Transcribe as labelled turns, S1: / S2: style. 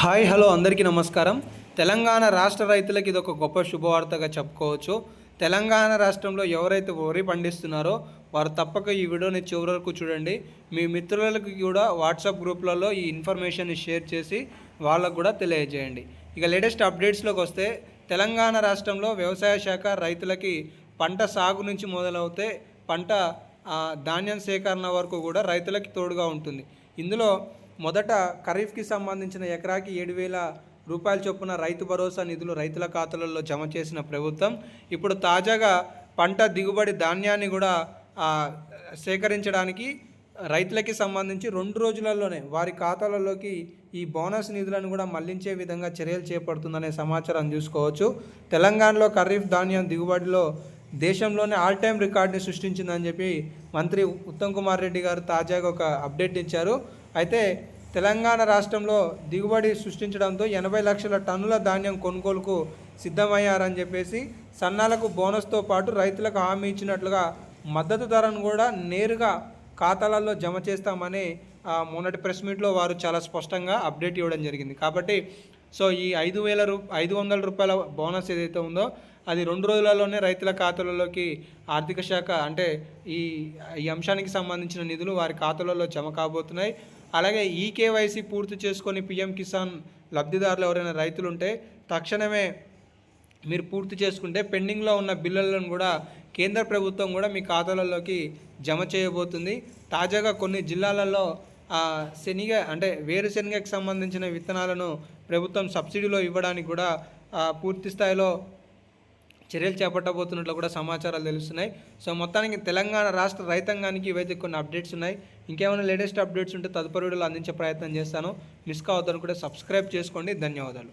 S1: Hi hello అందరికీ నమస్కారం. తెలంగాణ రాష్ట్ర రైతులకు ఇది ఒక గొప్ప శుభవార్తగా చెప్పుకోవచ్చు. తెలంగాణ రాష్ట్రంలో ఎవరైతే వరి పండిస్తున్నారో వారు తప్పక ఈ వీడియోని చివరి వరకు చూడండి. మీ మిత్రులకు కూడా వాట్సాప్ గ్రూప్లలో ఈ ఇన్ఫర్మేషన్ని షేర్ చేసి వాళ్ళకు కూడా తెలియజేయండి. ఇక లేటెస్ట్ అప్డేట్స్లోకి వస్తే తెలంగాణ రాష్ట్రంలో వ్యవసాయ శాఖ రైతులకి పంట సాగు నుంచి మొదలవుతే పంట ధాన్యం సేకరణ వరకు కూడా రైతులకి తోడుగా ఉంటుంది. ఇందులో మొదట ఖరీఫ్కి సంబంధించిన ఎకరాకి ఏడు వేల రూపాయల చొప్పున రైతు భరోసా నిధులు రైతుల ఖాతాలలో జమ చేసిన ప్రభుత్వం. ఇప్పుడు తాజాగా పంట దిగుబడి ధాన్యాన్ని కూడా సేకరించడానికి రైతులకి సంబంధించి రెండు రోజులలోనే వారి ఖాతాలలోకి ఈ బోనస్ నిధులను కూడా మళ్ళించే విధంగా చర్యలు చేపడుతుందనే సమాచారం చూసుకోవచ్చు. తెలంగాణలో ఖరీఫ్ ధాన్యం దిగుబడిలో దేశంలోనే ఆల్ టైం రికార్డుని సృష్టించిందని చెప్పి మంత్రి ఉత్తమ్ కుమార్ రెడ్డి గారు తాజాగా ఒక అప్డేట్ ఇచ్చారు. అయితే తెలంగాణ రాష్ట్రంలో దిగుబడి సృష్టించడంతో ఎనభై లక్షల టన్నుల ధాన్యం కొనుగోలుకు సిద్ధమయ్యారని చెప్పేసి సన్నాలకు బోనస్తో పాటు రైతులకు హామీ ఇచ్చినట్లుగా మద్దతు ధరను కూడా నేరుగా ఖాతాలలో జమ చేస్తామని ఆ, మొన్నటి ప్రెస్ మీట్లో వారు చాలా స్పష్టంగా అప్డేట్ ఇవ్వడం జరిగింది. కాబట్టి సో ఈ ఐదు వేల రూ ఐదు వందల రూపాయల బోనస్ ఏదైతే ఉందో అది రెండు రోజులలోనే రైతుల ఖాతాలలోకి ఆర్థిక శాఖ అంటే ఈ ఈ అంశానికి సంబంధించిన నిధులు వారి ఖాతాలలో జమ కాబోతున్నాయి. అలాగే ఈ కేవైసీ పూర్తి చేసుకొని పిఎం కిసాన్ లబ్ధిదారులు ఎవరైనా రైతులు ఉంటే తక్షణమే మీరు పూర్తి చేసుకుంటే పెండింగ్లో ఉన్న బిల్లులను కూడా కేంద్ర ప్రభుత్వం కూడా మీ ఖాతాలలోకి జమ చేయబోతుంది. తాజాగా కొన్ని జిల్లాలలో శనిగ అంటే వేరుశనగకి సంబంధించిన విత్తనాలను ప్రభుత్వం సబ్సిడీలో ఇవ్వడానికి కూడా పూర్తి స్థాయిలో చర్యలు చేపట్టబోతున్నట్లు కూడా సమాచారాలు తెలుస్తున్నాయి. సో మొత్తానికి తెలంగాణ రాష్ట్ర రైతాంగానికి ఇవైతే కొన్ని అప్డేట్స్ ఉన్నాయి. ఇంకేమైనా లేటెస్ట్ అప్డేట్స్ ఉంటే తదుపరి వీడియోలో అందించే ప్రయత్నం చేస్తాను. మిస్ కావద్దని కూడా సబ్స్క్రైబ్ చేసుకోండి. ధన్యవాదాలు.